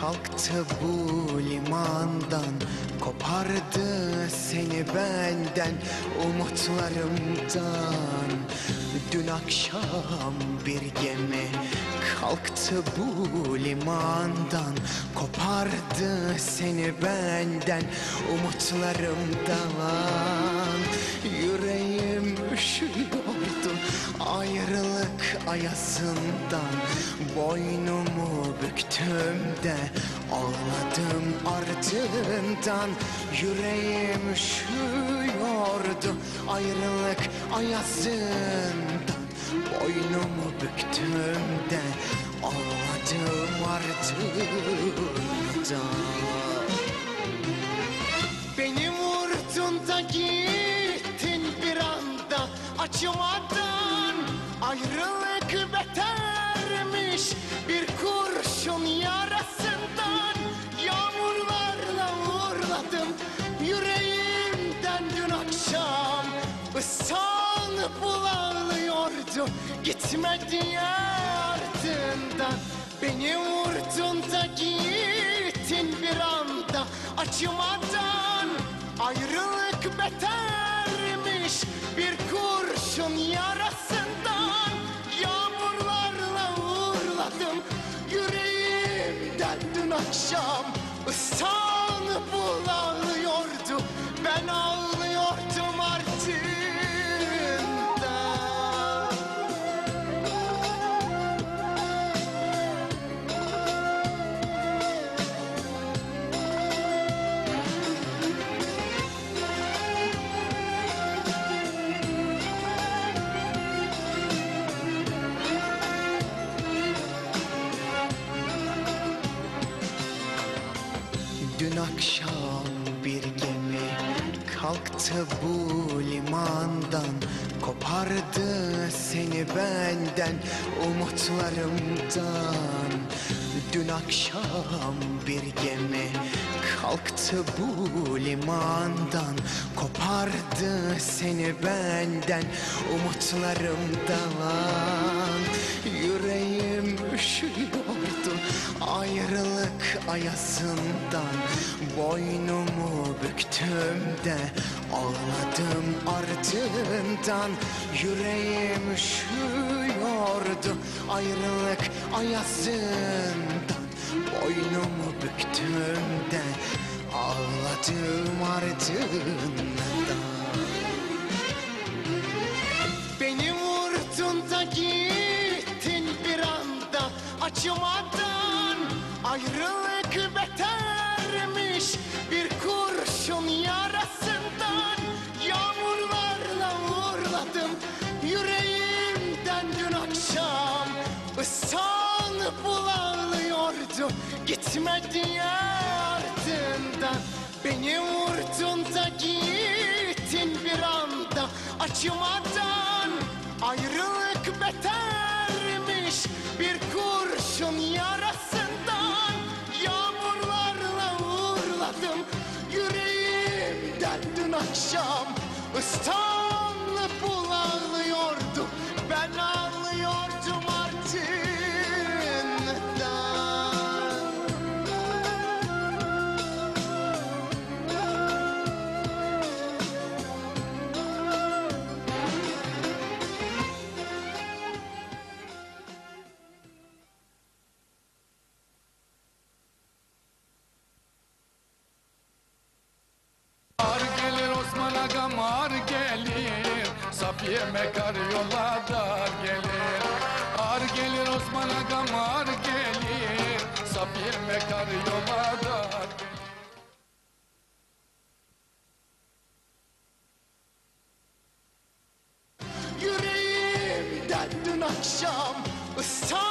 kalktı bu limandan Kopardı seni benden umutlarımdan. Dün akşam bir gemi kalktı bu limandan Kopardı seni benden umutlarımdan. Yüreğim üşüyordu ayrılık ayasından Boynumu büktüm de ağladım ardından Yüreğim üşüyordu ayrılık ayasından Boynumu büktüm de ağladım ardından ağlıyordu gitme diye ardından. Beni vurdun da gittin bir anda. Acımadan Ayrılık betermiş bir kurşun yarasından. Yağmurlarla uğurladım yüreğimden dün akşam. Islanıp ağlıyordu ben ağlıyordum akşam bir gemi kalktı bu limandan Kopardı seni benden umutlarımdan. Dün akşam bir gemi kalktı bu limandan Kopardı seni benden umutlarımdan. Yüreğim üşüyordu ayrılık ayasından Boynumu büktüm de ağladım ardından. Yüreğim üşüyordu ayrılık ayasından. Boynumu büktüm de ağladım ardından. Beni vurdun da gittin bir anda. Acımadan gitme diye ardından. Beni vurdun da gittin bir anda. Acımadan Ayrılık betermiş bir kurşun yarasından. Yağmurlarla uğurladım yüreğimden dün akşam Islanıp gelir Osman Agam ar gelir Safiye Mekar yola dar gelir. Ar gelir Osman Agam ar gelir Safiye Mekar yola dar gelir. Yüreğimden dün akşam ağlıyordu